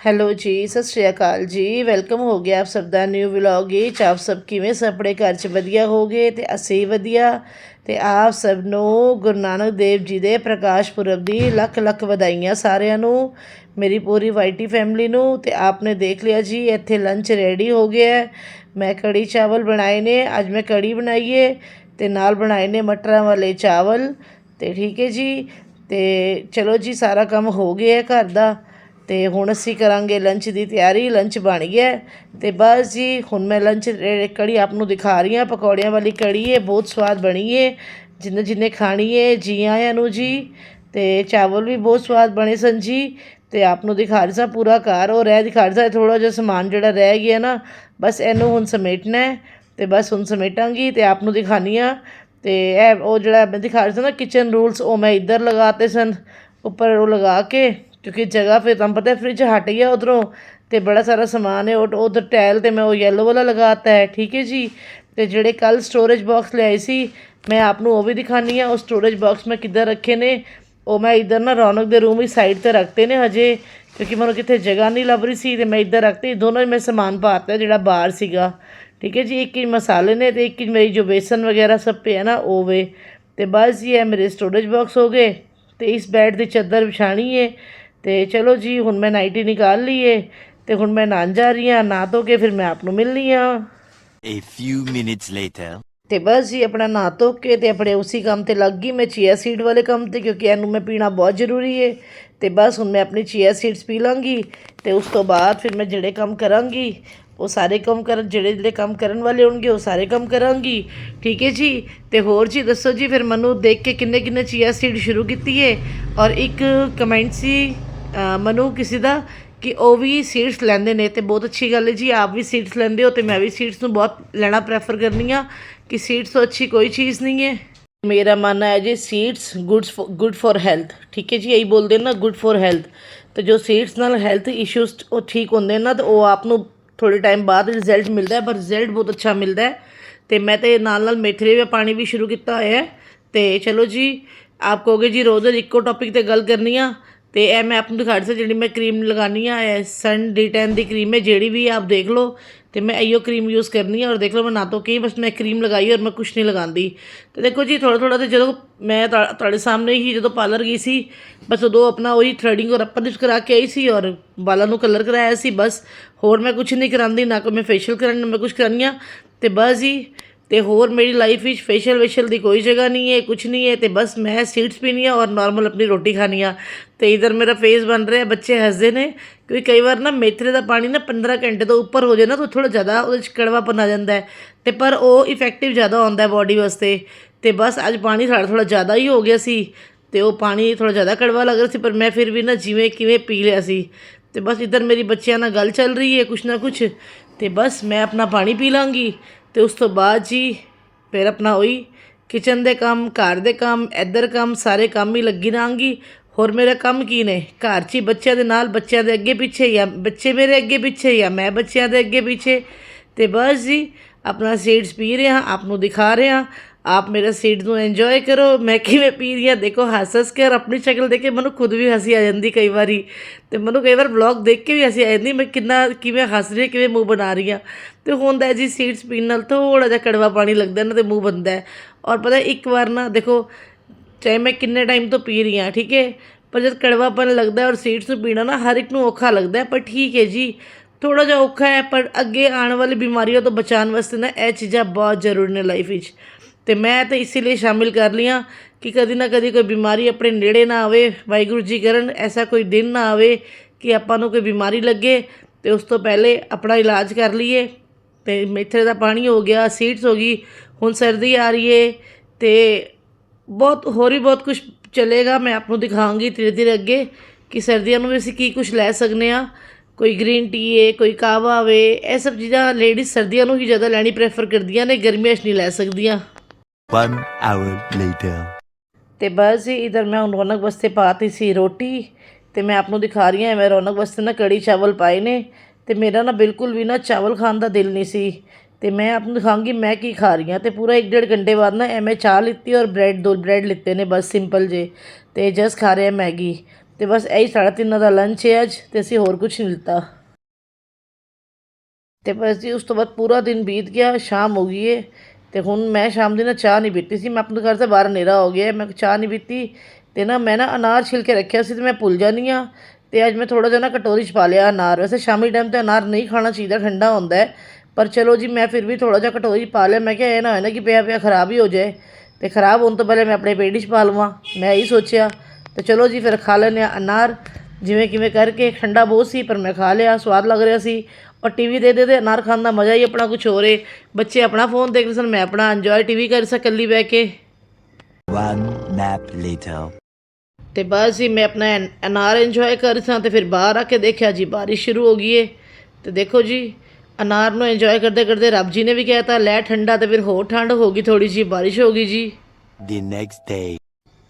Hello ਜੀ, ਸਤਿ ਸ਼੍ਰੀ ਅਕਾਲ ਜੀ। ਵੈਲਕਮ ਹੋ ਗਿਆ ਆਪ ਸਭ ਦਾ ਨਿਊ ਵਲੌਗ ਵਿੱਚ। ਆਪ ਸਭ ਕਿਵੇਂ ਸਭ ਆਪਣੇ ਘਰ 'ਚ ਵਧੀਆ ਹੋਗੇ ਤੇ ਅਸੀਂ ਵਧੀਆ। ਤੇ ਆਪ ਸਭ ਨੂੰ ਗੁਰੂ ਨਾਨਕ ਦੇਵ ਜੀ ਦੇ ਪ੍ਰਕਾਸ਼ ਪੁਰਬ ਦੀ ਲੱਖ ਲੱਖ ਵਧਾਈਆਂ ਸਾਰਿਆਂ ਨੂੰ, ਮੇਰੀ ਪੂਰੀ ਵਾਈਟੀ ਫੈਮਿਲੀ ਨੂੰ। ਤੇ ਆਪਨੇ ਦੇਖ ਲਿਆ ਜੀ, ਇੱਥੇ ਲੰਚ ਰੈਡੀ ਹੋ ਗਿਆ ਮੈਂ ਕੜੀ ਚਾਵਲ ਬਣਾਏ ਨੇ, ਅੱਜ ਮੈਂ ਕੜੀ ਬਣਾਈਏ ਤੇ ਨਾਲ ਬਣਾਏ ਨੇ ਮਟਰਾਂ ਵਾਲੇ ਚਾਵਲ। ਤੇ ਠੀਕ ਹੈ ਜੀ। ਤੇ ਚਲੋ ਜੀ, ਸਾਰਾ ਕੰਮ ਹੋ ਗਿਆ ਘਰ ਦਾ। ਤੇ ਹੁਣ ਅਸੀਂ ਕਰਾਂਗੇ ਲੰਚ ਦੀ ਤਿਆਰੀ ਲੰਚ ਬਣ ਗਿਆ ਹੈ। ਤੇ ਬਸ ਜੀ, ਹੁਣ ਮੈਂ ਲੰਚ ਕੜੀ ਆਪ ਨੂੰ ਦਿਖਾ ਰਹੀ ਹਾਂ। ਪਕੌੜਿਆਂ ਵਾਲੀ ਕੜੀ ਹੈ, ਬਹੁਤ ਸਵਾਦ ਬਣੀ ਹੈ। ਜਿੰਨੇ ਜਿੰਨੇ ਖਾਣੀ ਹੈ, ਜੀ ਆਇਆਂ ਨੂੰ ਜੀ। ਤੇ ਚਾਵਲ ਵੀ ਬਹੁਤ ਸਵਾਦ ਬਣੇ ਸਨ ਜੀ। ਤੇ ਆਪ ਨੂੰ ਦਿਖਾ ਰਹੀ ਸਾਂ ਪੂਰਾ ਘਰ। ਉਹ ਰਹਿ ਦਿਖਾ ਰਹੀ ਸਾਂ ਥੋੜਾ ਜਿਹਾ ਸਮਾਨ ਜਿਹੜਾ ਰਹਿ ਗਿਆ ਨਾ, ਬਸ ਇਹਨੂੰ ਹੁਣ ਸਮੇਟਣਾ ਹੈ। ਤੇ ਬਸ ਹੁਣ ਸਮੇਟਾਂਗੀ ਤੇ ਆਪ ਨੂੰ ਦਿਖਾਨੀ ਆ ਤੇ ਇਹ ਉਹ ਜਿਹੜਾ ਮੈਂ ਦਿਖਾ ਰਹੀ ਸਾਂ ਨਾ ਕਿਚਨ ਰੂਲਸ ਉਹ ਮੈਂ ਇੱਧਰ ਲਗਾਤੇ ਸਨ। ਉੱਪਰ ਉਹ ਲਗਾ ਕੇ ਕਿਉਂਕਿ ਜਗ੍ਹਾ ਫਿਰ ਤੁਹਾਨੂੰ ਪਤਾ ਫ੍ਰਿਜ ਹਟ ਗਿਆ ਉਧਰੋਂ ਤੇ ਬੜਾ ਸਾਰਾ ਸਮਾਨ ਹੈ, ਉਹ ਉਧਰ ਟਾਇਲ ਤੇ ਮੈਂ ਉਹ ਯੈਲੋ ਵਾਲਾ ਲਗਾਤਾ ਹੈ, ਠੀਕ ਹੈ ਜੀ? ਤੇ ਜਿਹੜੇ ਕੱਲ ਸਟੋਰੇਜ ਬਾਕਸ ਲਿਆਏ ਸੀ, ਮੈਂ ਆਪ ਨੂੰ ਉਹ ਵੀ ਦਿਖਾਨੀ ਆ ਉਹ ਸਟੋਰੇਜ ਬਾਕਸ ਮੈਂ ਕਿੱਧਰ ਰੱਖੇ ਨੇ, ਉਹ ਮੈਂ ਇੱਧਰ ਨਾ ਰੌਣਕ ਦੇ ਰੂਮ ਹੀ ਸਾਈਡ ਤੇ ਰੱਖਤੇ ਨੇ ਹਜੇ, ਕਿਉਂਕਿ ਮੈਨੂੰ ਕਿਤੇ ਜਗ੍ਹਾ ਨਹੀਂ ਲੱਭ ਰਹੀ ਸੀ ਤੇ ਮੈਂ ਇੱਧਰ ਰੱਖਤੇ, ਦੋਨੋਂ ਹੀ ਮੈਂ ਸਮਾਨ ਪਾਤਾ ਜਿਹੜਾ ਬਾਹਰ ਸੀਗਾ, ਠੀਕ ਹੈ ਜੀ? ਇੱਕ ਹੀ ਮਸਾਲੇ ਨੇ ਤੇ ਇੱਕ ਹੀ ਮੇਰੀ ਜੋ ਬੇਸਨ ਵਗੈਰਾ ਸਭ ਪਿਆ ਨਾ, ਉਹ ਵੇ, ਤੇ ਬਸ ਜੀ ਇਹ ਮੇਰੇ ਸਟੋਰੇਜ ਬਾਕਸ ਹੋ ਗਏ, ਤੇ ਇਸ ਬੈੱਡ ਦੀ ਚਾਦਰ ਵਿਛਾਣੀ ਹੈ ਤੇ ਚਲੋ ਜੀ ਹੁਣ ਮੈਂ ਨਾਈਟੀ ਨਿਕਾਲ ਲਈਏ ਤੇ ਹੁਣ ਮੈਂ ਨਹਾਉਣ ਜਾ ਰਹੀ ਹਾਂ ਨਹਾ ਧੋ ਕੇ ਫਿਰ ਮੈਂ ਆਪ ਨੂੰ ਮਿਲਣੀ ਆ A few minutes later. ਤੇ ਬਸ ਜੀ ਆਪਣਾ ਨਹਾ ਧੋ ਕੇ ਤੇ ਆਪਣੇ ਉਸੇ ਕੰਮ ਤੇ ਲੱਗ ਗਈ ਮੈਂ ਚੀਆ ਸੀਡ ਵਾਲੇ ਕੰਮ ਤੇ ਕਿਉਂਕਿ ਇਹਨੂੰ ਮੈਂ ਪੀਣਾ ਬਹੁਤ ਜ਼ਰੂਰੀ ਏ। ਤੇ ਬਸ ਹੁਣ ਮੈਂ ਆਪਣੀ ਚੀਆ ਸੀਡਸ ਪੀ ਲਾਂਗੀ ਤੇ ਉਸ ਤੋਂ ਬਾਅਦ ਫਿਰ ਮੈਂ ਜਿਹੜੇ ਕੰਮ ਕਰਾਂਗੀ ਉਹ ਸਾਰੇ ਕੰਮ ਕਰਨ ਜਿਹੜੇ ਜਿਹੜੇ ਕੰਮ ਕਰਨ ਵਾਲੇ ਹੋਣਗੇ ਉਹ ਸਾਰੇ ਕੰਮ ਕਰਾਂਗੀ। ਠੀਕ ਹੈ ਜੀ? ਤੇ ਹੋਰ ਜੀ ਦੱਸੋ ਜੀ ਫਿਰ ਮੈਨੂੰ ਦੇਖ ਕੇ ਕਿੰਨੇ ਕਿੰਨੇ ਚੀਆ ਸੀਡ ਸ਼ੁਰੂ ਕੀਤੀ ਏ? ਔਰ ਇੱਕ ਕਮੈਂਟ ਸੀ ਮਨੂ ਕਿਸੇ ਦਾ ਕਿ ਉਹ ਵੀ ਸੀਡਸ ਲੈਂਦੇ ਨੇ ਤੇ ਬਹੁਤ ਅੱਛੀ ਗੱਲ ਹੈ ਜੀ, ਆਪ ਵੀ ਸੀਡਸ ਲੈਂਦੇ ਹੋ ਤੇ ਮੈਂ ਵੀ ਸੀਡਸ ਨੂੰ ਬਹੁਤ ਲੈਣਾ ਪ੍ਰੈਫਰ ਕਰਨੀ ਆ ਕਿ ਸੀਡਸ ਤੋਂ ਅੱਛੀ ਕੋਈ ਚੀਜ਼ ਨਹੀਂ ਹੈ। ਮੇਰਾ ਮੰਨਣਾ ਹੈ ਜੀ seeds good good for health ਠੀਕ ਹੈ ਜੀ, ਇਹੀ ਬੋਲਦੇ ਨੇ ਨਾ ਗੁੱਡ ਫॉर ਹੈਲਥ ਤੇ ਜੋ ਸੀਡਸ ਨਾਲ ਹੈਲਥ ਇਸ਼ੂਸ ਉਹ ਠੀਕ ਹੁੰਦੇ ਨੇ ਨਾ, ਤੇ ਉਹ ਆਪ ਨੂੰ ਥੋੜੇ ਟਾਈਮ ਬਾਅਦ ਰਿਜ਼ਲਟ ਮਿਲਦਾ ਹੈ, ਪਰ ਰਿਜ਼ਲਟ ਬਹੁਤ ਅੱਛਾ ਮਿਲਦਾ ਹੈ। ਤੇ ਮੈਂ ਤੇ ਨਾਲ ਨਾਲ ਮੇਥਰੇ ਦਾ ਪਾਣੀ ਵੀ ਸ਼ੁਰੂ ਕੀਤਾ ਹੋਇਆ ਹੈ। ਤੇ ਚਲੋ ਜੀ, ਆਪ ਕਹੋਗੇ ਜੀ, ਰੋਜ਼ ਰੋਜ਼ ਇੱਕੋ ਟੌਪਿਕ ਤੇ ਗੱਲ ਕਰਨੀ ਆ। ਤੇ ਇਹ ਮੈਂ ਆਪ ਨੂੰ ਦਿਖਾ ਰਹੀ ਸੀ, ਜਿਹੜੀ ਮੈਂ ਕਰੀਮ ਲਗਾਨੀ ਆ, ਇਹ ਸਨ ਡੀ10 ਦੀ ਕਰੀਮ ਹੈ, ਜਿਹੜੀ ਵੀ ਆਪ ਦੇਖ ਲਓ। ਤੇ ਮੈਂ ਇਹੋ ਕਰੀਮ ਯੂਜ਼ ਕਰਨੀ ਆ, ਔਰ ਦੇਖ ਲਓ ਮੈਂ ਨਾ ਤੋਂ ਕੀ ਬਸ ਮੈਂ ਕਰੀਮ ਲਗਾਈ ਔਰ ਮੈਂ ਕੁਝ ਨਹੀਂ ਲਗਾਉਂਦੀ। ਤੇ ਦੇਖੋ ਜੀ ਥੋੜਾ ਥੋੜਾ ਤੇ ਜਦੋਂ ਮੈਂ ਤੁਹਾ- ਤੁਹਾਡੇ ਸਾਹਮਣੇ ਹੀ ਜਦੋਂ ਪਾਰਲਰ ਗਈ ਸੀ, ਬਸ ਉਦੋਂ ਆਪਣਾ ਉਹੀ ਥ੍ਰੈਡਿੰਗ ਔਰ ਅੱਪਰ ਕਰਾ ਕੇ ਆਈ ਸੀ ਔਰ ਵਾਲਾਂ ਨੂੰ ਕਲਰ ਕਰਾਇਆ ਸੀ ਬਸ। ਹੋਰ ਮੈਂ ਕੁਝ ਨਹੀਂ ਕਰਾਉਂਦੀ, ਨਾ ਕੋਈ ਮੈਂ ਫੇਸ਼ੀਅਲ ਕਰਾਉਣੀ, ਨਾ ਮੈਂ ਕੁਝ ਕਰਾਉਣੀ ਆ। ਤੇ ਬਸ ਜੀ ਤੇ ਹੋਰ ਮੇਰੀ ਲਾਈਫ ਵਿੱਚ ਫੇਸ਼ੀਅਲ ਵੇਸ਼ੀਅਲ ਦੀ ਕੋਈ ਜਗ੍ਹਾ ਨਹੀਂ ਹੈ ਕੁਝ ਨਹੀਂ ਹੈ ਤੇ ਬਸ ਮੈਂ ਸੀਟਸ ਪੀਣੀ ਆ ਔਰ ਨਾਰਮਲ ਆਪਣੀ ਰੋਟੀ ਖਾਣੀ ਆ ਤੇ ਇਧਰ ਮੇਰਾ ਫੇਸ ਬਣ ਰਿਹਾ, ਬੱਚੇ ਹੱਸਦੇ ਨੇ ਕਿਉਂਕਿ ਕਈ ਵਾਰ ਨਾ ਮੇਥਰੇ ਦਾ ਪਾਣੀ ਨਾ 15 ਘੰਟੇ ਤੋਂ ਉੱਪਰ ਹੋ ਜਾਏ ਨਾ ਤਾਂ ਥੋੜਾ ਜ਼ਿਆਦਾ ਉਹਦੇ ਚ ਕੜਵਾਪਨ ਆ ਜਾਂਦਾ ਹੈ। ਤੇ ਪਰ ਉਹ ਇਫੈਕਟਿਵ ਜ਼ਿਆਦਾ ਹੁੰਦਾ ਹੈ ਬਾਡੀ ਵਾਸਤੇ। ਤੇ ਬਸ ਅੱਜ ਪਾਣੀ ਸਾਡਾ ਥੋੜਾ ਜ਼ਿਆਦਾ ਹੀ ਹੋ ਗਿਆ ਸੀ ਤੇ ਉਹ ਪਾਣੀ ਥੋੜਾ ਜ਼ਿਆਦਾ ਕੜਵਾ ਲੱਗ ਰਿਹਾ ਸੀ, ਪਰ ਮੈਂ ਫਿਰ ਵੀ ਨਾ ਜਿਵੇਂ ਕਿਵੇਂ ਪੀ ਲਿਆ ਸੀ। ਤੇ ਬਸ ਇਧਰ ਮੇਰੀ ਬੱਚਿਆਂ ਨਾਲ ਗੱਲ ਚੱਲ ਰਹੀ ਹੈ ਕੁਛ ਨਾ ਕੁਛ। ਤੇ ਬਸ ਮੈਂ ਆਪਣਾ ਪਾਣੀ ਪੀ ਲਾਂਗੀ। ਅਤੇ ਉਸ ਤੋਂ ਬਾਅਦ ਜੀ ਫਿਰ ਆਪਣਾ ਉਹੀ ਕਿਚਨ ਦੇ ਕੰਮ, ਘਰ ਦੇ ਕੰਮ, ਇੱਧਰ ਕੰਮ, ਸਾਰੇ ਕੰਮ ਹੀ ਲੱਗੀ ਰਹਾਂਗੀ। ਹੋਰ ਮੇਰਾ ਕੰਮ ਕੀ ਨੇ? ਘਰ 'ਚ ਹੀ ਬੱਚਿਆਂ ਦੇ ਨਾਲ, ਬੱਚਿਆਂ ਦੇ ਅੱਗੇ ਪਿੱਛੇ ਜਾਂ ਬੱਚੇ ਮੇਰੇ ਅੱਗੇ ਪਿੱਛੇ ਜਾਂ ਮੈਂ ਬੱਚਿਆਂ ਦੇ ਅੱਗੇ ਪਿੱਛੇ? ਤੇ ਬਸ ਜੀ, ਆਪਣਾ ਸੀਡਸ ਪੀ ਰਹੇ ਹਾਂ ਆਪ ਨੂੰ ਦਿਖਾ ਰਹੇ। ਹਾਂ ਆਪ ਮੇਰਾ ਸੀਡ ਨੂੰ ਇੰਜੋਏ ਕਰੋ। ਮੈਂ ਕਿਵੇਂ ਪੀ ਰਹੀ ਹਾਂ? ਦੇਖੋ ਹੱਸ ਹੱਸ ਕੇ ਔਰ ਆਪਣੀ ਸ਼ਕਲ ਦੇਖ ਕੇ ਮੈਨੂੰ ਖੁਦ ਵੀ ਹਸੀ ਆ ਜਾਂਦੀ ਕਈ ਵਾਰੀ। ਤੇ ਮੈਨੂੰ ਕਈ ਵਾਰ ਵਲੌਗ ਦੇਖ ਕੇ ਵੀ ਹਸੀ ਆ ਜਾਂਦੀ, ਮੈਂ ਕਿੰਨਾ, ਕਿਵੇਂ ਹੱਸ ਰਹੀ ਹਾਂ, ਕਿਵੇਂ ਮੂੰਹ ਬਣਾ ਰਹੀ ਹਾਂ। ਤੇ ਹੁੰਦਾ ਜੀ ਸੀਡਸ ਪੀਣ ਨਾਲ ਥੋੜਾ ਜਿਹਾ ਕੜਵਾ ਪਾਣੀ ਲੱਗਦਾ ਨਾ ਤੇ ਮੂੰਹ ਬੰਦਾ ਹੈ। ਔਰ ਪਤਾ ਇੱਕ ਵਾਰ ਨਾ ਦੇਖੋ, ਚਾਹੇ ਮੈਂ ਕਿੰਨੇ ਟਾਈਮ ਤੋਂ ਪੀ ਰਹੀ ਹਾਂ, ਠੀਕ ਹੈ? ਪਰ ਜਦ ਕੜਵਾਪਨ ਲੱਗਦਾ ਔਰ ਸੀਡਸ ਨੂੰ ਪੀਣਾ ਨਾ, ਹਰ ਇੱਕ ਨੂੰ ਔਖਾ ਲੱਗਦਾ ਪਰ ਠੀਕ ਹੈ ਜੀ। ਥੋੜਾ ਜਿਹਾ ਔਖਾ ਹੈ, ਪਰ ਅੱਗੇ ਆਉਣ ਵਾਲੀ ਬਿਮਾਰੀਆਂ ਤੋਂ ਬਚਾਉਣ ਵਾਸਤੇ ਨਾ ਇਹ ਚੀਜ਼ਾਂ ਬਹੁਤ ਜ਼ਰੂਰੀ ਨੇ ਲਾਈਫ ਵਿੱਚ। ਤੇ ਮੈਂ ਤਾਂ ਇਸੇ ਲਈ ਸ਼ਾਮਿਲ ਕਰ ਲਿਆ ਕਿ ਕਦੀ ਨਾ ਕਦੀ ਕੋਈ ਬਿਮਾਰੀ ਆਪਣੇ ਨੇੜੇ ਨਾ ਆਵੇ, ਵਾਹਿਗੁਰੂ ਜੀ ਕਰਨ, ਐਸਾ ਕੋਈ ਦਿਨ ਨਾ ਆਵੇ ਕਿ ਆਪਾਂ ਨੂੰ ਕੋਈ ਬਿਮਾਰੀ ਲੱਗੇ ਤੇ ਉਸ ਤੋਂ ਪਹਿਲੇ ਆਪਣਾ ਇਲਾਜ ਕਰ ਲਈਏ। ਤੇ ਮੇਥੇ ਦਾ ਪਾਣੀ ਹੋ ਗਿਆ ਸੀਡਸ ਹੋ ਗਈ, ਹੁਣ ਸਰਦੀ ਆ ਰਹੀ ਏ ਤੇ ਬਹੁਤ, ਹੋਰ ਵੀ ਬਹੁਤ ਕੁਝ ਚੱਲੇਗਾ, ਮੈਂ ਆਪ ਨੂੰ ਦਿਖਾਵਾਂਗੀ ਧੀਰੇ ਧੀਰੇ ਅੱਗੇ ਕਿ ਸਰਦੀਆਂ ਨੂੰ ਵੀ ਅਸੀਂ ਕੀ ਕੁਝ ਲੈ ਸਕਨੇ ਆ ਕੋਈ ਗ੍ਰੀਨ ਟੀ ਏ, ਕੋਈ ਕਾਵਾ ਵੇ, ਇਹ ਸਭ ਚੀਜ਼ਾਂ ਲੇਡੀਜ਼ ਸਰਦੀਆਂ ਨੂੰ ਹੀ ਜ਼ਿਆਦਾ ਲੈਣੀ ਪ੍ਰੈਫਰ ਕਰਦੀਆਂ ਨੇ, ਗਰਮੀਆਂ 'ਚ ਨਹੀਂ ਲੈ ਸਕਦੀਆਂ। One hour later. ਤੇ ਬਸ ਜੀ, ਇਧਰ ਮੈਂ ਹੁਣ ਰੌਣਕ ਵਾਸਤੇ ਪਾਤੀ ਸੀ ਰੋਟੀ ਤੇ ਮੈਂ ਆਪ ਨੂੰ ਦਿਖਾ ਰਹੀ ਹਾਂ, ਮੈਂ ਰੌਣਕ ਵਾਸਤੇ ਨਾ ਕੜੀ ਚਾਵਲ ਪਾਏ ਨੇ ਤੇ ਮੇਰਾ ਨਾ ਬਿਲਕੁਲ ਵੀ ਨਾ ਚਾਵਲ ਖਾਣ ਦਾ ਦਿਲ ਨਹੀਂ ਸੀ ਤੇ ਮੈਂ ਆਪ ਨੂੰ ਦਿਖਾਉਂਗੀ ਮੈਂ ਕੀ ਖਾ ਰਹੀ ਹਾਂ ਤੇ ਪੂਰਾ 1.5 ਘੰਟੇ ਬਾਅਦ ਨਾ ਐਵੇਂ ਚਾਹ ਲਿੱਤੀ ਔਰ ਬ੍ਰੈਡ, ਦੋ ਬ੍ਰੈਡ ਲਿੱਤੇ ਨੇ ਬਸ ਸਿੰਪਲ ਜੇ ਤੇ ਜਸ ਖਾ ਰਹੇ ਮੈਗੀ ਤੇ ਬਸ ਇਹੀ ਸਾਡਾ ਤਿੰਨਾਂ ਦਾ ਲੰਚ ਹੈ ਅੱਜ ਤੇ ਅਸੀਂ ਹੋਰ ਕੁਝ ਨਹੀਂ ਲਿੱਤਾ ਤੇ ਬਸ ਜੀ, ਉਸ ਤੋਂ ਬਾਅਦ ਪੂਰਾ ਦਿਨ ਬੀਤ ਗਿਆ, ਸ਼ਾਮ ਹੋ ਗਈ ਏ ਤੇ ਹੁਣ ਮੈਂ ਸ਼ਾਮ ਦੀ ਨਾ ਚਾਹ ਨਹੀਂ ਪੀਤੀ ਸੀ, ਮੈਂ ਆਪਣੇ ਘਰ ਤੋਂ ਬਾਹਰ ਹਨੇਰਾ ਹੋ ਗਿਆ, ਮੈਂ ਚਾਹ ਨਹੀਂ ਪੀਤੀ ਤੇ ਨਾ ਮੈਂ ਨਾ ਅਨਾਰ ਛਿਲ ਕੇ ਰੱਖਿਆ ਸੀ ਤੇ ਮੈਂ ਭੁੱਲ ਜਾਨੀ ਆ ਤੇ ਅੱਜ ਮੈਂ ਥੋੜਾ ਜਿਹਾ ਨਾ ਕਟੋਰੀ 'ਚ ਪਾ ਲਿਆ ਅਨਾਰ। ਵੈਸੇ ਸ਼ਾਮੀ ਟਾਈਮ ਤੇ ਅਨਾਰ ਨਹੀਂ ਖਾਣਾ ਚਾਹੀਦਾ, ਠੰਡਾ ਹੁੰਦਾ ਪਰ ਚਲੋ ਜੀ ਮੈਂ ਫਿਰ ਵੀ ਥੋੜਾ ਜਿਹਾ ਕਟੋਰੀ 'ਚ ਪਾ ਲਿਆ, ਮੈਂ ਕਿਹਾ ਇਹ ਨਾ ਹੋਏ ਨਾ ਕਿ ਪਿਆ ਪਿਆ ਖਰਾਬ ਹੀ ਹੋ ਜਾਏ ਤੇ ਖਰਾਬ ਹੋਣ ਤੋਂ ਪਹਿਲੇ ਮੈਂ ਆਪਣੇ ਪੇਟ 'ਚ ਪਾ ਲਵਾਂ, ਮੈਂ ਇਹੀ ਸੋਚਿਆ। ਤੇ ਚਲੋ ਜੀ ਫਿਰ ਖਾ ਲੈਂਦੇ ਹਾਂ ਅਨਾਰ, ਜਿਵੇਂ ਕਿਵੇਂ ਕਰਕੇ, ਠੰਡਾ ਬਹੁਤ ਸੀ ਪਰ ਮੈਂ ਖਾ ਲਿਆ, ਸਵਾਦ ਲੱਗ ਰਿਹਾ ਸੀ। ਔਰ ਟੀਵੀ ਦੇ ਦੇ ਤੇ ਅਨਾਰ ਖਾਣ ਦਾ ਮਜ਼ਾ ਹੀ ਆਪਣਾ ਕੁਝ ਹੋਰ ਏ। ਬੱਚੇ ਆਪਣਾ ਫੋਨ ਦੇਖ ਰਹੇ ਸਨ ਮੈਂ ਆਪਣਾ ਇੰਜੋਏ ਟੀਵੀ ਕਰ ਸਕ ਇਕੱਲੀ ਬਹਿ ਕੇ। One nap later. ਤੇ ਬਸ ਹੀ ਮੈਂ ਆਪਣਾ ਅਨਾਰ ਇੰਜੋਏ ਕਰ ਰਹੀ ਸਾਂ ਤੇ ਫਿਰ ਬਾਹਰ ਆ ਕੇ ਦੇਖਿਆ ਜੀ ਬਾਰਿਸ਼ ਸ਼ੁਰੂ ਹੋ ਗਈ ਏ। ਤੇ ਦੇਖੋ ਜੀ ਅਨਾਰ ਨੂੰ ਇੰਜੋਏ ਕਰਦੇ ਕਰਦੇ ਰੱਬ ਜੀ ਨੇ ਵੀ ਕਹਿਤਾ ਲੈ ਠੰਡਾ ਤੇ ਫਿਰ ਹੋਰ ਠੰਡ ਹੋ ਗਈ ਥੋੜੀ ਜੀ ਬਾਰਿਸ਼ ਹੋ ਗਈ ਜੀ। The next day.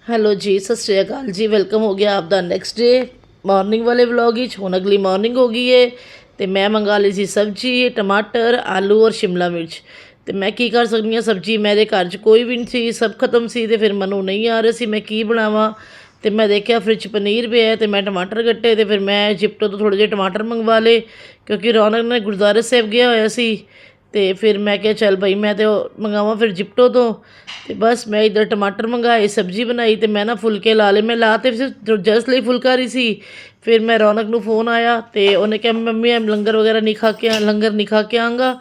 ਹੈਲੋ ਜੀ ਸਤਿ ਸ਼੍ਰੀ ਅਕਾਲ ਜੀ ਵੈਲਕਮ ਹੋ ਗਿਆ ਆਪ ਦਾ ਨੈਕਸਟ ਡੇ ਮਾਰਨਿੰਗ ਵਾਲੇ ਵਲੌਗ ਵਿੱਚ ਹੁਣ ਅਗਲੀ ਮਾਰਨਿੰਗ ਹੋ ਗਈ ਏ। ਤੇ ਮੈਂ ਮੰਗਾ ਲਈ ਸੀ ਸਬਜ਼ੀ, ਟਮਾਟਰ, ਆਲੂ ਔਰ ਸ਼ਿਮਲਾ ਮਿਰਚ। ਤੇ ਮੈਂ ਕੀ ਕਰ ਸਕਦੀ ਹਾਂ? ਸਬਜ਼ੀ ਮੇਰੇ ਘਰ 'ਚ ਕੋਈ ਵੀ ਨਹੀਂ ਸੀ, ਸਭ ਖਤਮ ਸੀ ਤੇ ਫਿਰ ਮੈਨੂੰ ਨਹੀਂ ਆ ਰਿਹਾ ਸੀ ਮੈਂ ਕੀ ਬਣਾਵਾਂ? ਤੇ ਮੈਂ ਦੇਖਿਆ ਫ੍ਰਿਜ 'ਚ ਪਨੀਰ ਪਿਆ ਹੈ ਤੇ ਮੈਂ ਟਮਾਟਰ ਕੱਟੇ ਤੇ ਫਿਰ ਮੈਂ ਜਿਪਟੋ ਤੋਂ ਥੋੜੇ ਜਿਹੇ ਟਮਾਟਰ ਮੰਗਵਾ ਲਏ ਕਿਉਂਕਿ ਰੌਣਕ ਨੇ ਗੁਰਦੁਆਰਾ ਸਾਹਿਬ ਗਿਆ ਹੋਇਆ ਸੀ। ਤੇ ਫਿਰ ਮੈਂ ਕਿਹਾ, ਚੱਲ ਭਾਈ ਮੈਂ ਤੇ ਉਹ ਮੰਗਾਵਾਂ ਫਿਰ ਜਿਪਟੋ ਤੋਂ। ਤੇ ਬਸ ਮੈਂ ਇਧਰ ਟਮਾਟਰ ਮੰਗਾਏ, ਸਬਜ਼ੀ ਬਣਾਈ ਤੇ ਮੈਂ ਨਾ ਫੁਲਕੇ ਲਾ ਲਏ। ਮੈਂ ਲਾ ਤੇ ਜਸਟ ਲਈ ਫੁਲਕਾ ਰਹੀ ਸੀ। ਫਿਰ ਮੈਂ ਰੌਣਕ ਨੂੰ ਫੋਨ ਆਇਆ ਤੇ ਉਹਨੇ ਕਿਹਾ, ਮੰਮੀ ਮੈਂ ਲੰਗਰ ਵਗੈਰਾ ਨਹੀਂ ਖਾ ਕੇ ਆ ਲੰਗਰ ਨਹੀਂ ਖਾ ਕੇ ਆਂਗਾ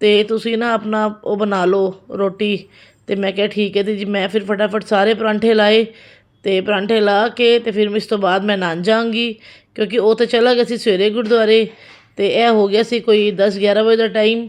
ਤੇ ਤੁਸੀਂ ਨਾ ਆਪਣਾ ਉਹ ਬਣਾ ਲਓ ਰੋਟੀ। ਤੇ ਮੈਂ ਕਿਹਾ, ਠੀਕ ਹੈ ਤੇ ਜੀ, ਮੈਂ ਫਿਰ ਫਟਾਫਟ ਸਾਰੇ ਪਰਾਂਠੇ ਲਾਏ ਤੇ ਪਰਾਂਠੇ ਲਾ ਕੇ ਤੇ ਫਿਰ ਇਸ ਤੋਂ ਬਾਅਦ ਮੈਂ ਨਾਨ ਜਾਵਾਂਗੀ ਕਿਉਂਕਿ ਉਹ ਤਾਂ ਚਲਾ ਗਿਆ ਸੀ ਸਵੇਰੇ ਗੁਰਦੁਆਰੇ ਤੇ ਇਹ ਹੋ ਗਿਆ ਸੀ ਕੋਈ 10 11 ਵਜੇ ਦਾ ਟਾਈਮ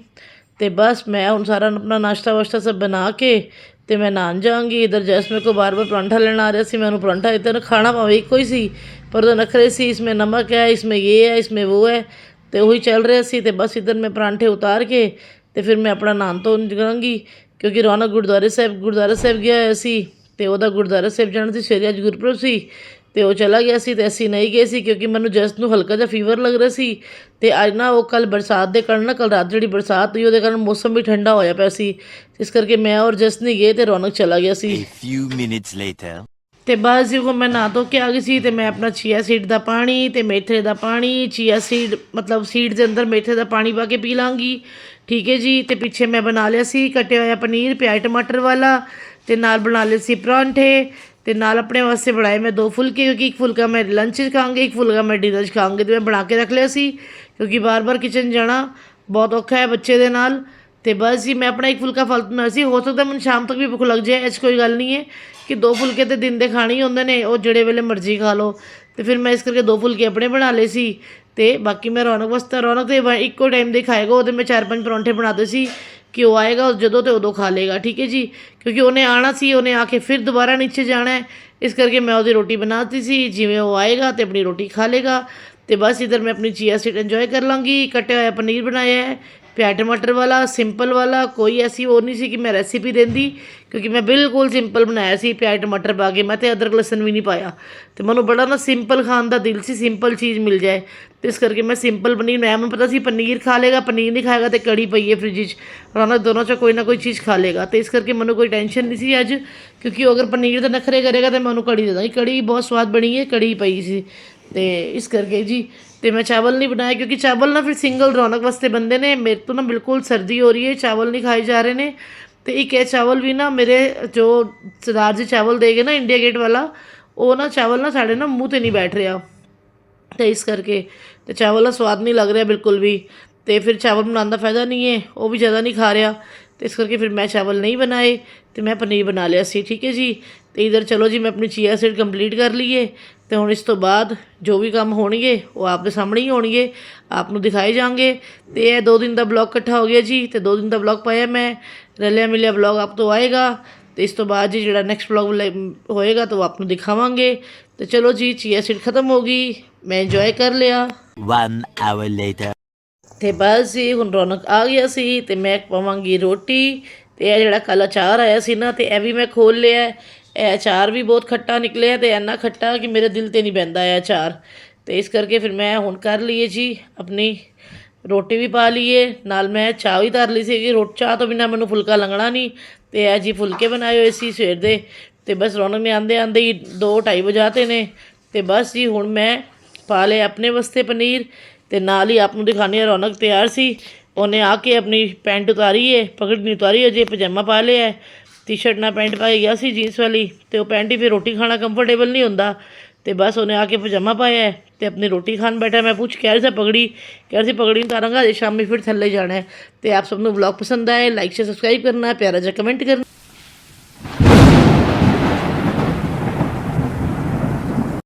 ਤੇ ਬਸ ਮੈਂ ਹੁਣ ਸਾਰਾ ਆਪਣਾ ਨਾਸ਼ਤਾ ਵਾਸ਼ਤਾ ਸਭ ਬਣਾ ਕੇ ਤੇ ਮੈਂ ਨਾਨ ਜਾਵਾਂਗੀ, ਇਧਰ ਜੈਸ ਮੇਰੇ ਕੋ ਬਾਰ ਬਾਰ ਪਰਾਂਠਾ ਲੈਣ ਆ ਰਿਹਾ ਸੀ, ਮੈਂ ਉਹਨੂੰ ਪਰਾਂਠਾ ਇਤਨਾ ਖਾਣਾ ਭਾਵੇਂ ਇੱਕੋ ਹੀ ਸੀ, ਪਰ ਉਹ ਨਖਰੇ ਸੀ ਇਸਮੇ ਨਮਕ ਹੈ ਇਸਮੇ ਇਹ ਹੈ ਇਸਮੇ ਉਹ ਹੈ, ਤੇ ਉਹੀ ਚੱਲ ਰਿਹਾ ਸੀ, ਤੇ ਬਸ ਇਧਰ ਮੈਂ ਪਰਾਂਠੇ ਉਤਾਰ ਕੇ, ਤੇ ਫਿਰ ਮੈਂ ਆਪਣਾ ਨਾਨ ਤੋਂ ਕਰਾਂਗੀ, ਕਿਉਂਕਿ ਰੌਣਕ ਗੁਰਦੁਆਰੇ ਸਾਹਿਬ, ਗੁਰਦੁਆਰਾ ਸਾਹਿਬ ਗਿਆ ਹੋਇਆ ਸੀ, ਤੇ ਉਹਦਾ ਗੁਰਦੁਆਰਾ ਸਾਹਿਬ ਜਾਣ ਸੀ, ਸਵੇਰੇ ਅੱਜ ਗੁਰਪੁਰਬ ਸੀ ਤੇ ਉਹ ਚਲਾ ਗਿਆ ਸੀ ਤੇ ਅਸੀਂ ਨਹੀਂ ਗਏ ਸੀ ਕਿਉਂਕਿ ਮੈਨੂੰ ਜਸਟ ਨੂੰ ਹਲਕਾ ਜਿਹਾ ਫੀਵਰ ਲੱਗ ਰਿਹਾ ਸੀ। ਤੇ ਅੱਜ ਨਾ ਉਹ ਕੱਲ ਬਰਸਾਤ ਦੇ ਕਾਰਨ ਨਾ ਕੱਲ ਰਾਤ ਜਿਹੜੀ ਬਰਸਾਤ ਹੋਈ ਉਹਦੇ ਕਾਰਨ ਮੌਸਮ ਵੀ ਠੰਡਾ ਹੋਇਆ ਪਿਆ ਸੀ। ਇਸ ਕਰਕੇ ਮੈਂ ਔਰ ਜਸਟ ਨਹੀਂ ਗਏ ਤੇ ਰੌਣਕ ਚਲਾ ਗਿਆ ਸੀ. ਤੇ ਬਾਅਦ ਜੀ ਕੋ ਮੈਂ ਨਹਾ ਧੋ ਕੇ ਆ ਗਈ ਸੀ ਤੇ ਮੈਂ ਆਪਣਾ ਚੀਆ ਸੀਡ ਦਾ ਪਾਣੀ ਤੇ ਮੇਥੇ ਦਾ ਪਾਣੀ ਚੀਆ ਸੀਡ ਮਤਲਬ ਸੀਡ ਦੇ ਅੰਦਰ ਮੇਥੇ ਦਾ ਪਾਣੀ ਪਾ ਕੇ ਪੀ ਲਾਂਗੀ। ਠੀਕ ਹੈ ਜੀ ਤੇ ਪਿੱਛੇ ਮੈਂ ਬਣਾ ਲਿਆ ਸੀ ਕੱਟਿਆ ਹੋਇਆ ਪਨੀਰ ਪਿਆਜ਼ ਟਮਾਟਰ ਵਾਲਾ ਤੇ ਨਾਲ ਬਣਾ ਲਏ ਸੀ ਪਰਾਂਠੇ। ਤੇ ਨਾਲ ਆਪਣੇ ਵਾਸਤੇ ਬਣਾਏ ਮੈਂ ਦੋ ਫੁਲਕੇ, ਕਿਉਂਕਿ ਇੱਕ ਫੁਲਕਾ ਮੈਂ ਲੰਚ 'ਚ ਖਾਵਾਂਗੀ, ਇੱਕ ਫੁਲਕਾ ਮੈਂ ਡਿਨਰ 'ਚ ਖਾਵਾਂਗੀ ਤੇ ਮੈਂ ਬਣਾ ਕੇ ਰੱਖ ਲਿਆ ਸੀ, ਕਿਉਂਕਿ ਬਾਰ-ਬਾਰ ਕਿਚਨ ਜਾਣਾ ਬਹੁਤ ਔਖਾ ਹੈ ਬੱਚੇ ਦੇ ਨਾਲ। ਤੇ ਬਸ ਜੀ, ਮੈਂ ਆਪਣਾ ਇੱਕ ਫੁਲਕਾ ਫਾਲਤੂ ਬਣਾਇਆ ਸੀ, ਹੋ ਸਕਦਾ ਮੈਨੂੰ ਸ਼ਾਮ ਤੱਕ ਵੀ ਭੁੱਖ ਲੱਗ ਜਾਏ ਐਸ ਕੋਈ ਗੱਲ ਨਹੀਂ ਹੈ ਕਿ ਦੋ ਫੁਲਕੇ ਤੇ ਦਿਨ ਦੇ ਖਾਣੇ ਹੀ ਹੁੰਦੇ ਨੇ, ਉਹ ਜਿਹੜੇ ਵੇਲੇ ਮਰਜ਼ੀ ਖਾ ਲਓ। ਤੇ ਫਿਰ ਮੈਂ ਇਸ ਕਰਕੇ ਦੋ ਫੁਲਕੇ ਆਪਣੇ ਬਣਾ ਲਏ ਸੀ। ਤੇ ਬਾਕੀ ਮੈਂ ਰੌਣਕ ਵਾਸਤੇ ਰੌਣਕ ਤੇ ਇੱਕੋ ਟਾਈਮ ਦੇ ਖਾਏਗਾ, ਉਹਦੇ ਮੈਂ ਚਾਰ ਪੰਜ ਪਰੌਂਠੇ ਬਣਾਦੇ ਸੀ। ਕਿ ਉਹ ਆਏਗਾ ਜਦੋਂ ਤੇ ਉਦੋਂ ਖਾ ਲੇਗਾ ਠੀਕ ਹੈ ਜੀ? ਕਿਉਂਕਿ ਉਹਨੇ ਆਣਾ ਸੀ, ਉਹਨੇ ਆ ਕੇ ਫਿਰ ਦੁਬਾਰਾ ਨੀਚੇ ਜਾਣਾ ਹੈ। ਇਸ ਕਰਕੇ ਮੈਂ ਉਹਦੀ ਰੋਟੀ ਬਣਾਤੀ ਸੀ, ਜਿਵੇਂ ਉਹ ਆਏਗਾ ਤੇ ਆਪਣੀ ਰੋਟੀ ਖਾ ਲੇਗਾ ਤੇ ਬਸ ਇਧਰ ਮੈਂ ਆਪਣੀ ਚੀਆ ਸੀਟ ਇੰਜੋਏ ਕਰ ਲਾਂਗੀ। ਕੱਟਿਆ ਹੋਇਆ ਪਨੀਰ ਬਣਾਇਆ ਹੈ। ਪਿਆਜ਼ ਟਮਾਟਰ ਵਾਲਾ ਸਿੰਪਲ ਵਾਲਾ, ਕੋਈ ਐਸੀ ਉਹ ਨਹੀਂ ਸੀ ਕਿ ਮੈਂ ਰੈਸਿਪੀ ਦਿੰਦੀ, ਕਿਉਂਕਿ ਮੈਂ ਬਿਲਕੁਲ ਸਿੰਪਲ ਬਣਾਇਆ ਸੀ ਪਿਆਜ਼ ਟਮਾਟਰ ਪਾ ਕੇ, ਮੈਂ ਤੇ ਅਦਰਕ ਲਸਣ ਵੀ ਨਹੀਂ ਪਾਇਆ। ਤੇ ਮੈਨੂੰ ਬੜਾ ਨਾ ਸਿੰਪਲ ਖਾਣ ਦਾ ਦਿਲ ਸੀ ਸਿੰਪਲ ਚੀਜ਼ ਮਿਲ ਜਾਏ। ਤੇ ਇਸ ਕਰਕੇ ਮੈਂ ਸਿੰਪਲ ਪਨੀਰ ਮੈਂ ਮੈਨੂੰ ਪਤਾ ਸੀ ਪਨੀਰ ਖਾ ਲੇਗਾ ਪਨੀਰ ਨਹੀਂ ਖਾਏਗਾ ਤੇ ਕੜੀ ਪਈ ਹੈ ਫ੍ਰਿਜ 'ਚ। ਰੌਣਕ ਦੋਨੋਂ 'ਚੋਂ ਕੋਈ ਨਾ ਕੋਈ ਚੀਜ਼ ਖਾ ਲੇਗਾ ਤੇ ਇਸ ਕਰਕੇ ਮੈਨੂੰ ਕੋਈ ਟੈਨਸ਼ਨ ਨਹੀਂ ਸੀ ਅੱਜ, ਕਿਉਂਕਿ ਅਗਰ ਪਨੀਰ ਦੇ ਨਖਰੇ ਕਰੇਗਾ ਤੇ ਮੈਂ ਉਹਨੂੰ ਕੜੀ ਦੇ ਦਾਂਗੀ। ਕੜੀ ਬਹੁਤ ਸਵਾਦ ਬਣੀ ਹੈ, ਕੜੀ ਪਈ ਸੀ। ਤੇ ਇਸ ਕਰਕੇ ਜੀ ਤੇ ਮੈਂ ਚਾਵਲ ਨਹੀਂ ਬਣਾਇਆ ਕਿਉਂਕਿ ਚਾਵਲ ਨਾ ਫਿਰ ਸਿੰਗਲ ਰੌਣਕ ਵਾਸਤੇ ਬੰਦੇ ਨੇ। ਮੇਰੇ ਤੋਂ ਨਾ ਬਿਲਕੁਲ ਸਰਦੀ ਹੋ ਰਹੀ ਹੈ, ਚਾਵਲ ਨਹੀਂ ਖਾਏ ਜਾ ਰਹੇ ਨੇ। ਤੇ ਇੱਕ ਇਹ ਚਾਵਲ ਵੀ ਨਾ ਮੇਰੇ ਜੋ ਸਰਦਾਰ ਜੀ ਚਾਵਲ ਦੇਗੇ ਨਾ ਇੰਡੀਆ ਗੇਟ ਵਾਲਾ, ਉਹ ਨਾ ਚਾਵਲ ਨਾ ਸਾਡੇ ਨਾ ਮੂੰਹ ਤੇ ਨਹੀਂ ਬੈਠ ਰਿਹਾ। ਤੇ ਇਸ ਕਰਕੇ ਤੇ ਚਾਵਲ ਦਾ ਸਵਾਦ ਨਹੀਂ ਲੱਗ ਰਿਹਾ ਬਿਲਕੁਲ ਵੀ। ਤੇ ਫਿਰ ਚਾਵਲ ਬਣਾਉਣ ਦਾ ਫਾਇਦਾ ਨਹੀਂ ਹੈ, ਉਹ ਵੀ ਜ਼ਿਆਦਾ ਨਹੀਂ ਖਾ ਰਿਹਾ। ਤੇ ਇਸ ਕਰਕੇ ਫਿਰ ਮੈਂ ਚਾਵਲ ਨਹੀਂ ਬਣਾਏ ਤੇ ਮੈਂ ਪਨੀਰ ਬਣਾ ਲਿਆ ਸੀ, ਠੀਕ ਹੈ ਜੀ? ਤੇ ਇਧਰ ਚਲੋ ਜੀ, ਮੈਂ ਆਪਣੀ ਚੀਆ ਸੀਡ ਕੰਪਲੀਟ ਕਰ ਲਈਏ। ਤੇ ਹੁਣ ਇਸ ਤੋਂ ਬਾਅਦ ਜੋ ਵੀ ਕੰਮ ਹੋਣਗੇ, ਉਹ ਆਪ ਦੇ ਸਾਹਮਣੇ ਹੀ ਹੋਣਗੇ। ਆਪ ਨੂੰ ਦਿਖਾਏ ਜਾਣਗੇ। ਤੇ ਇਹ ਦੋ ਦਿਨ ਦਾ ਬਲੌਗ ਇਕੱਠਾ ਹੋ ਗਿਆ ਜੀ, ਤੇ ਦੋ ਦਿਨ ਦਾ ਬਲੌਗ ਪਾਇਆ ਮੈਂ। ਰਲਿਆ ਮਿਲਿਆ ਬਲੌਗ ਆਪ ਤੋਂ ਆਏਗਾ। ਤੇ ਇਸ ਤੋਂ ਬਾਅਦ ਜੀ ਜਿਹੜਾ ਨੈਕਸਟ ਬਲੌਗ ਹੋਏਗਾ ਤਾਂ ਉਹ ਆਪ ਨੂੰ ਦਿਖਾਵਾਂਗੇ। ਤੇ ਚਲੋ ਜੀ ਚੀਆ ਸੀਡ ਖਤਮ ਹੋ ਗਈ। ਮੈਂ ਇੰਜੋਏ ਕਰ ਲਿਆ। One hour later. ਤੇ ਬਸ ਜੀ, ਹੁਣ ਰੌਣਕ ਆ ਗਿਆ ਸੀ ਤੇ ਮੈਂ ਪਾਵਾਂਗੀ ਰੋਟੀ ਤੇ ਇਹ ਜਿਹੜਾ ਕੱਲ ਅਚਾਰ ਆਇਆ ਸੀ ਨਾ ਤੇ ਇਹ ਵੀ ਮੈਂ ਖੋਲ ਲਿਆ। ਇਹ ਅਚਾਰ ਵੀ ਬਹੁਤ ਖੱਟਾ ਨਿਕਲਿਆ ਤੇ ਇੰਨਾ ਖੱਟਾ ਕਿ ਮੇਰੇ ਦਿਲ ਤੇ ਨਹੀਂ ਬੈਂਦਾ ਇਹ ਅਚਾਰ। ਤੇ ਇਸ ਕਰਕੇ ਫਿਰ ਮੈਂ ਹੁਣ ਕਰ ਲਈਏ ਜੀ, ਆਪਣੀ ਰੋਟੀ ਵੀ ਪਾ ਲਈਏ। ਨਾਲ ਮੈਂ ਚਾਹ ਵੀ ਧਰ ਲਈ ਸੀ ਕਿ ਰੋਟ ਚਾਹ ਤੋਂ ਬਿਨਾ ਮੈਨੂੰ ਫੁਲਕਾ ਲੰਘਣਾ ਨਹੀਂ ਤੇ ਇਹ ਜੀ ਫੁਲਕੇ ਬਣਾਏ ਹੋਏ ਸੀ ਸਵੇਰ ਦੇ ਤੇ ਬਸ ਰੌਣਕ ਨੇ ਆਂਦੇ ਆਂਦੇ ਹੀ 2 2:30 ਵਜਾਤੇ ਨੇ ਤੇ ਬਸ ਜੀ ਹੁਣ ਮੈਂ ਪਾ ਲਿਆ ਆਪਣੇ ਵਾਸਤੇ ਪਨੀਰ ਤੇ ਨਾਲ ਹੀ ਆਪ ਨੂੰ ਦਿਖਾਣੀ ਰੌਣਕ ਤਿਆਰ ਸੀ। ਉਹਨੇ ਆ ਕੇ ਆਪਣੀ ਪੈਂਟ ਉਤਾਰੀ ਹੈ ਪਗੜੀ ਨਹੀਂ ਉਤਾਰੀ ਅਜੇ ਪਜਾਮਾ ਪਾ ਲਿਆ। ਟੀ-ਸ਼ਰਟ ਨਾਲ ਪੈਂਟ ਪਾਈ ਗਿਆ ਸੀ ਜੀਨਸ ਵਾਲੀ ਤੇ ਉਹ ਪੈਂਟ ਹੀ ਫਿਰ ਰੋਟੀ ਖਾਣਾ ਕੰਫਰਟੇਬਲ ਨਹੀਂ ਹੁੰਦਾ। ਤੇ ਬਸ ਉਹਨੇ ਆ ਕੇ ਪਜਾਮਾ ਪਾਇਆ ਹੈ ਤੇ ਆਪਣੀ ਰੋਟੀ ਖਾਣ ਬੈਠਾ ਮੈਂ ਪੁੱਛ ਕਹਿ ਰਿਹਾ ਸੀ ਪਗੜੀ, ਕਹਿ ਰਿਹਾ ਸੀ, ਪਗੜੀ ਨੂੰ ਉਤਾਰਾਂਗਾ, ਅਜੇ ਸ਼ਾਮੀ ਫਿਰ ਥੱਲੇ ਜਾਣਾ ਹੈ। ਤੇ ਆਪ ਸਭ ਨੂੰ ਵਲੌਗ ਪਸੰਦ ਆਏ ਲਾਈਕ ਸ਼ੇਅਰ ਸਬਸਕ੍ਰਾਈਬ ਕਰਨਾ, ਪਿਆਰਾ ਜਿਹਾ ਕਮੈਂਟ ਕਰਨਾ।